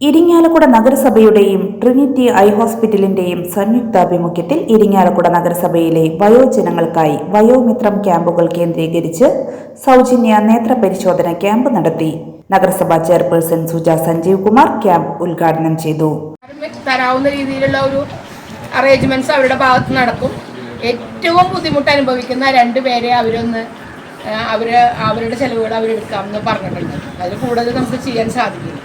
ഇരിങ്ങാലക്കുട നഗരസഭയുടെയും Trinity eye ഹോസ്പിറ്റലിന്റെയും സംയുക്താഭിമുഖ്യത്തിൽ ഇരിങ്ങാലക്കുട നഗരസഭയിലെ വയോജനങ്ങൾക്കായി വയോമിത്രം ക്യാമ്പുകൾ കേന്ദ്രീകരിച്ച് സൗജന്യ നേത്ര പരിശോധന ക്യാമ്പ് നടത്തി. നഗരസഭാ ചെയർപേഴ്സൺ സുജ സഞ്ജീവ് കുമാർ ക്യാമ്പ് ഉദ്ഘാടനം ചെയ്തു. തരാവുന്ന രീതിയിലുള്ള ഒരു അറേഞ്ച്മെന്റ്സ് അവരുടെ ഭാഗത്ത് നടക്കും. ഏറ്റവും ബുദ്ധിമുട്ട് അനുഭവിക്കുന്ന രണ്ടുപേരെ അവരൊന്ന് അവർ അവരുടെ ചെലവുകൾ അവരെടുക്കാമെന്ന് പറഞ്ഞിട്ടുണ്ട്. അതിൽ കൂടുതൽ നമുക്ക് ചെയ്യാൻ സാധിക്കില്ല.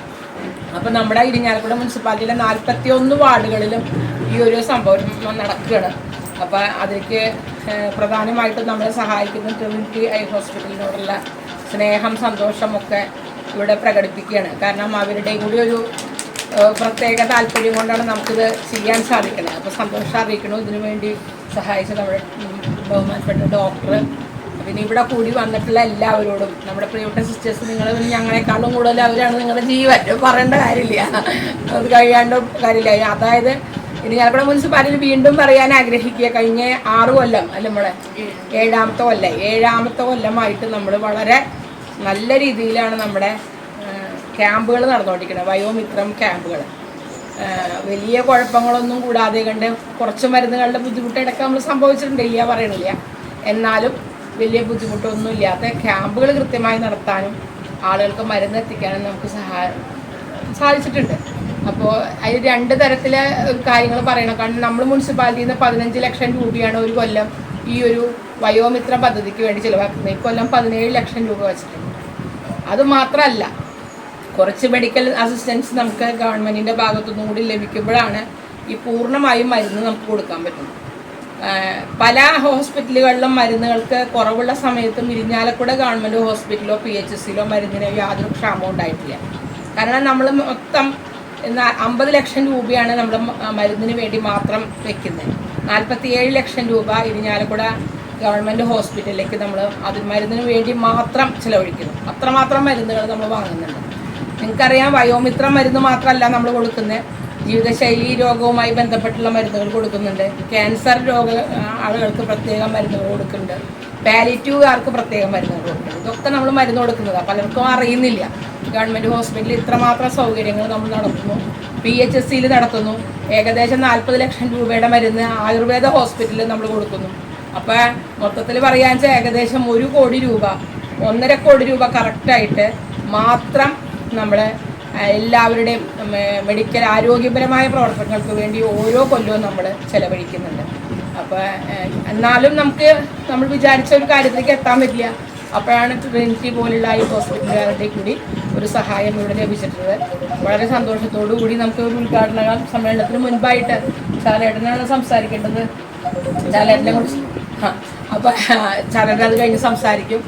അപ്പം നമ്മുടെ ഇരിഞ്ഞാലക്കുട മുനിസിപ്പാലിറ്റിയിലെ നാൽപ്പത്തി ഒന്ന് വാർഡുകളിലും ഈ ഒരു സംഭവം നടക്കുകയാണ്. അപ്പോൾ അതിലേക്ക് പ്രധാനമായിട്ടും നമ്മളെ സഹായിക്കുന്ന ട്രിനിറ്റി ഐ ഹോസ്പിറ്റലിനോടുള്ള സ്നേഹം സന്തോഷമൊക്കെ ഇവിടെ പ്രകടിപ്പിക്കുകയാണ്. കാരണം അവരുടെ കൂടി ഒരു പ്രത്യേക താല്പര്യം കൊണ്ടാണ് നമുക്കിത് ചെയ്യാൻ സാധിക്കുന്നത്. അപ്പോൾ സന്തോഷം അറിയിക്കണു ഇതിനു വേണ്ടി സഹായിച്ച നമ്മുടെ ബഹുമാനപ്പെട്ട ഡോക്ടർ പിന്നെ ഇവിടെ കൂടി വന്നിട്ടുള്ള എല്ലാവരോടും നമ്മുടെ പ്രിയപ്പെട്ട സിസ്റ്റേഴ്സ് നിങ്ങൾ ഞങ്ങളെക്കാളും കൂടുതൽ അവരാണ് നിങ്ങളുടെ ജീവൻ. പറയേണ്ട കാര്യമില്ല. അത് കഴിയാണ്ട് കാര്യമില്ല. അതായത് ഇനി ഞാനിവിടെ മുനിസിപ്പാലിറ്റി വീണ്ടും പറയാൻ ആഗ്രഹിക്കുക. കഴിഞ്ഞ ആറ് കൊല്ലം അല്ല നമ്മളെ ഏഴാമത്തെ കൊല്ലം. ഏഴാമത്തെ കൊല്ലമായിട്ട് നമ്മൾ വളരെ നല്ല രീതിയിലാണ് നമ്മുടെ ക്യാമ്പുകൾ നടന്നുകൊണ്ടിരിക്കുന്നത്. വയോമിത്രം ക്യാമ്പുകൾ. വലിയ കുഴപ്പങ്ങളൊന്നും കൂടാതെ കണ്ട് കുറച്ച് മരുന്നുകളുടെ ബുദ്ധിമുട്ട് ഇടയ്ക്ക് നമ്മൾ സംഭവിച്ചിട്ടുണ്ട്. ഇല്ല പറയണില്ല. എന്നാലും വലിയ ബുദ്ധിമുട്ടൊന്നും ഇല്ലാത്ത ക്യാമ്പുകൾ കൃത്യമായി നടത്താനും ആളുകൾക്ക് മരുന്ന് എത്തിക്കാനും നമുക്ക് സഹായ സാധിച്ചിട്ടുണ്ട്. അപ്പോൾ അതിൽ രണ്ട് തരത്തിലെ കാര്യങ്ങൾ പറയണം. കാരണം നമ്മൾ മുനിസിപ്പാലിറ്റിയിൽ നിന്ന് പതിനഞ്ച് ലക്ഷം രൂപയാണ് ഒരു കൊല്ലം ഈ ഒരു വയോമിത്ര പദ്ധതിക്ക് വേണ്ടി ചിലവാക്കുന്നത്. ഈ കൊല്ലം പതിനേഴ് ലക്ഷം രൂപ വെച്ചിട്ടുണ്ട്. അതുമാത്രമല്ല കുറച്ച് മെഡിക്കൽ അസിസ്റ്റൻസ് നമുക്ക് ഗവൺമെന്റിന്റെ ഭാഗത്തുനിന്നും കൂടി ലഭിക്കുമ്പോഴാണ് ഈ പൂർണമായും മരുന്ന് നമുക്ക് കൊടുക്കാൻ പറ്റുന്നത്. പല ഹോസ്പിറ്റലുകളിലും മരുന്നുകൾക്ക് കുറവുള്ള സമയത്തും ഇരിഞ്ഞാലക്കുട ഗവൺമെന്റ് ഹോസ്പിറ്റലോ പി എച്ച് എസിലോ മരുന്നിന് യാതൊരു ക്ഷാമവും ഉണ്ടായിട്ടില്ല. കാരണം നമ്മൾ മൊത്തം അമ്പത് ലക്ഷം രൂപയാണ് നമ്മൾ മരുന്നിന് വേണ്ടി മാത്രം വെക്കുന്നത്. നാൽപ്പത്തിയേഴ് ലക്ഷം രൂപ ഇരിഞ്ഞാലക്കുട ഗവൺമെന്റ് ഹോസ്പിറ്റലിലേക്ക് നമ്മൾ അത് മരുന്നിന് വേണ്ടി മാത്രം ചിലവഴിക്കുന്നു. അത്രമാത്രം മരുന്നുകൾ നമ്മൾ വാങ്ങുന്നുണ്ട്. നിങ്ങൾക്കറിയാം വയോമിത്ര മരുന്ന് മാത്രമല്ല നമ്മൾ കൊടുക്കുന്നത്. ജീവിതശൈലി രോഗവുമായി ബന്ധപ്പെട്ടുള്ള മരുന്നുകൾ കൊടുക്കുന്നുണ്ട്. ക്യാൻസർ രോഗ ആളുകൾക്ക് പ്രത്യേക മരുന്നുകൾ കൊടുക്കുന്നുണ്ട്. പാലിറ്റീവുകാർക്ക് പ്രത്യേക മരുന്നുകൾ കൊടുക്കുന്നുണ്ട്. ഇതൊക്കെ നമ്മൾ മരുന്ന് കൊടുക്കുന്നതാണ് പലർക്കും അറിയുന്നില്ല. ഗവൺമെന്റ് ഹോസ്പിറ്റലിൽ ഇത്രമാത്രം സൗകര്യങ്ങൾ നമ്മൾ നടത്തുന്നു. പി എച്ച് എസ് സിയിൽ നടത്തുന്നു. ഏകദേശം നാൽപ്പത് ലക്ഷം രൂപയുടെ മരുന്ന് ആയുർവേദ ഹോസ്പിറ്റലിൽ നമ്മൾ കൊടുക്കുന്നു. അപ്പോൾ മൊത്തത്തിൽ പറയാൻ വെച്ചാൽ ഏകദേശം ഒരു കോടി രൂപ ഒന്നര കോടി രൂപ കറക്റ്റായിട്ട് മാത്രം നമ്മുടെ എല്ലാവരുടെയും മെഡിക്കൽ ആരോഗ്യപരമായ പ്രവർത്തനങ്ങൾക്ക് വേണ്ടി ഓരോ കൊല്ലവും നമ്മൾ ചെലവഴിക്കുന്നുണ്ട്. അപ്പോൾ എന്നാലും നമുക്ക് നമ്മൾ വിചാരിച്ച ഒരു കാര്യത്തിലേക്ക് എത്താൻ പറ്റില്ല. അപ്പോഴാണ് ട്രിനിറ്റി പോലുള്ള ഈ ഹോസ്പിറ്റലുകാരുടെ കൂടി ഒരു സഹായം ഇവിടെ ലഭിച്ചിട്ടുള്ളത്. വളരെ സന്തോഷത്തോടു കൂടി നമുക്ക് ഒരു ഉദ്ഘാടന സമ്മേളനത്തിന് മുൻപായിട്ട് ചാലേട്ടനാണ് സംസാരിക്കേണ്ടത്. ചാലേട്ടനെ കുറിച്ച് ആ അപ്പോൾ ചാലേട്ടൻ അത് കഴിഞ്ഞ് സംസാരിക്കും.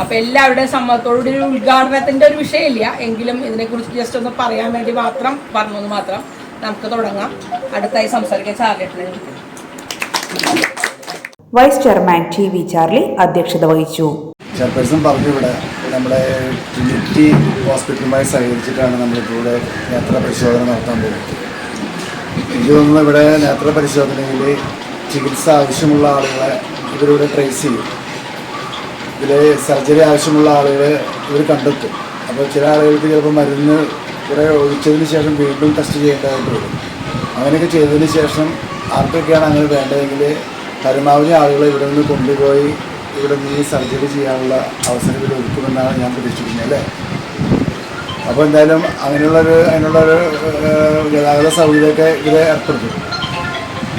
അപ്പോൾ എല്ലാവരുടെയും സമ്മതത്തോടുകൂടി ഒരു ഉദ്ഘാടനത്തിന്റെ ഒരു വിഷയമില്ല. എങ്കിലും ഇതിനെക്കുറിച്ച് ജസ്റ്റ് ഒന്ന് പറയാൻ വേണ്ടി മാത്രം പറഞ്ഞത് മാത്രം നമുക്ക് തുടങ്ങാം. അടുത്തായി സംസാരിക്കാൻ സാധ്യത vice chairman T V Charlie അധ്യക്ഷത വഹിച്ചു. ചെയർപേഴ്സൺ പറഞ്ഞു ഇവിടെ നമ്മുടെ ട്രിനിറ്റി ഹോസ്പിറ്റലുമായി സഹകരിച്ചിട്ടാണ് നമ്മൾ ഇവിടെ നേത്ര പരിശോധന നടത്താൻ പോകുന്നത്. എനിക്ക് തോന്നുന്നു ഇവിടെ നേത്ര പരിശോധനയിൽ ചികിത്സ ആവശ്യമുള്ള ആളുകളെ ഇവരിവിടെ ട്രേസ് ചെയ്യും. ഇതിൽ സർജറി ആവശ്യമുള്ള ആളുകളെ ഇവർ കണ്ടെത്തും. അപ്പോൾ ചില ആളുകൾക്ക് ചിലപ്പോൾ മരുന്ന് കുറേ ഒഴിച്ചതിന് ശേഷം വീണ്ടും ടെസ്റ്റ് ചെയ്യേണ്ടതായിട്ട് വരും. അങ്ങനെയൊക്കെ ചെയ്തതിന് ശേഷം ആർക്കൊക്കെയാണ് അങ്ങനെ വേണ്ടതെങ്കിൽ പരമാവധി ആളുകളെ ഇവിടെ നിന്ന് കൊണ്ടുപോയി ഇവിടെ നിന്ന് സർജറി ചെയ്യാനുള്ള അവസരം ഇവിടെ ഒരുക്കുമെന്നാണ് ഞാൻ പ്രതീക്ഷിക്കുന്നത് അല്ലേ? അപ്പോൾ എന്തായാലും അങ്ങനെയുള്ളൊരു അതിനുള്ളൊരു ഗതാഗത സൗകര്യമൊക്കെ ഇവിടെ ഏർപ്പെടുത്തും.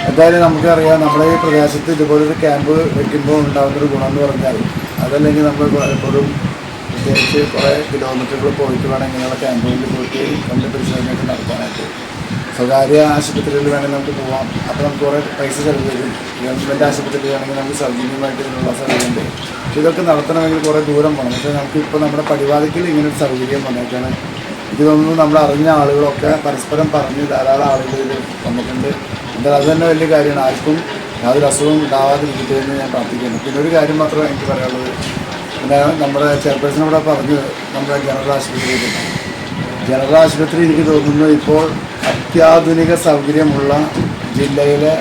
എന്തായാലും നമുക്കറിയാം നമ്മുടെ ഈ പ്രദേശത്ത് ഇതുപോലൊരു ക്യാമ്പ് വെക്കുമ്പോൾ ഉണ്ടാകുന്നൊരു ഗുണം എന്ന് പറഞ്ഞാൽ അതല്ലെങ്കിൽ നമ്മൾ എപ്പോഴും പ്രത്യേകിച്ച് കുറേ കിലോമീറ്ററുകൾ പോയിട്ട് വേണം ഇങ്ങനെയുള്ള ക്യാമ്പുകളിൽ പോയിട്ട് കണ്ട് പരിശോധനയൊക്കെ നടത്താനായിട്ട്. സ്വകാര്യ ആശുപത്രികളിൽ വേണമെങ്കിൽ നമുക്ക് പോവാം. അപ്പോൾ നമുക്ക് കുറേ പൈസ ചെലവ് വരും. ഗവൺമെന്റ് ആശുപത്രിയിലാണെങ്കിൽ നമുക്ക് സൗജന്യമായിട്ട് ഇതിനുള്ള സൗകര്യമുണ്ട്. ഇതൊക്കെ നടത്തണമെങ്കിൽ കുറേ ദൂരം പോകണം. പക്ഷേ നമുക്ക് ഇപ്പോൾ നമ്മുടെ പരിപാടിക്കൽ ഇങ്ങനൊരു സൗകര്യം വന്നേക്കാണ്. ഇതൊന്നും നമ്മൾ അറിഞ്ഞ ആളുകളൊക്കെ പരസ്പരം പറഞ്ഞ് ധാരാളം ആളുകൾ ഇതിൽ വന്നിട്ടുണ്ട്. എന്തായാലും അത് തന്നെ വലിയ കാര്യമാണ്. ആർക്കും യാതൊരു അസുഖവും ഉണ്ടാവാതിരിക്കട്ടെ എന്ന് ഞാൻ പ്രാർത്ഥിക്കുന്നു. പിന്നെ ഒരു കാര്യം മാത്രമേ എനിക്ക് പറയാനുള്ളത്. പിന്നെ നമ്മുടെ ചെയർപേഴ്സൺ ഇവിടെ പറഞ്ഞു നമ്മുടെ ജനറൽ ആശുപത്രിയിൽ ജനറൽ ആശുപത്രി എനിക്ക് തോന്നുന്നു ഇപ്പോൾ അത്യാധുനിക സൗകര്യമുള്ള ജില്ലയിലെ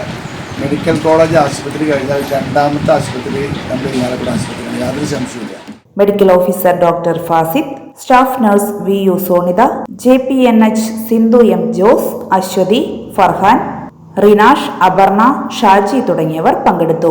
മെഡിക്കൽ കോളേജ് ആശുപത്രി കഴിഞ്ഞാൽ രണ്ടാമത്തെ ആശുപത്രി നമ്മുടെ ഇങ്ങനെ ആശുപത്രിയാണ്. യാതൊരു സംശയമില്ല medical officer doctor Fasid staff nurse V U Sonitha J P N H Sindhu M Jose Aswathi Farhan Rinash Aparna Shaji തുടങ്ങിയവർ പങ്കെടുത്തു.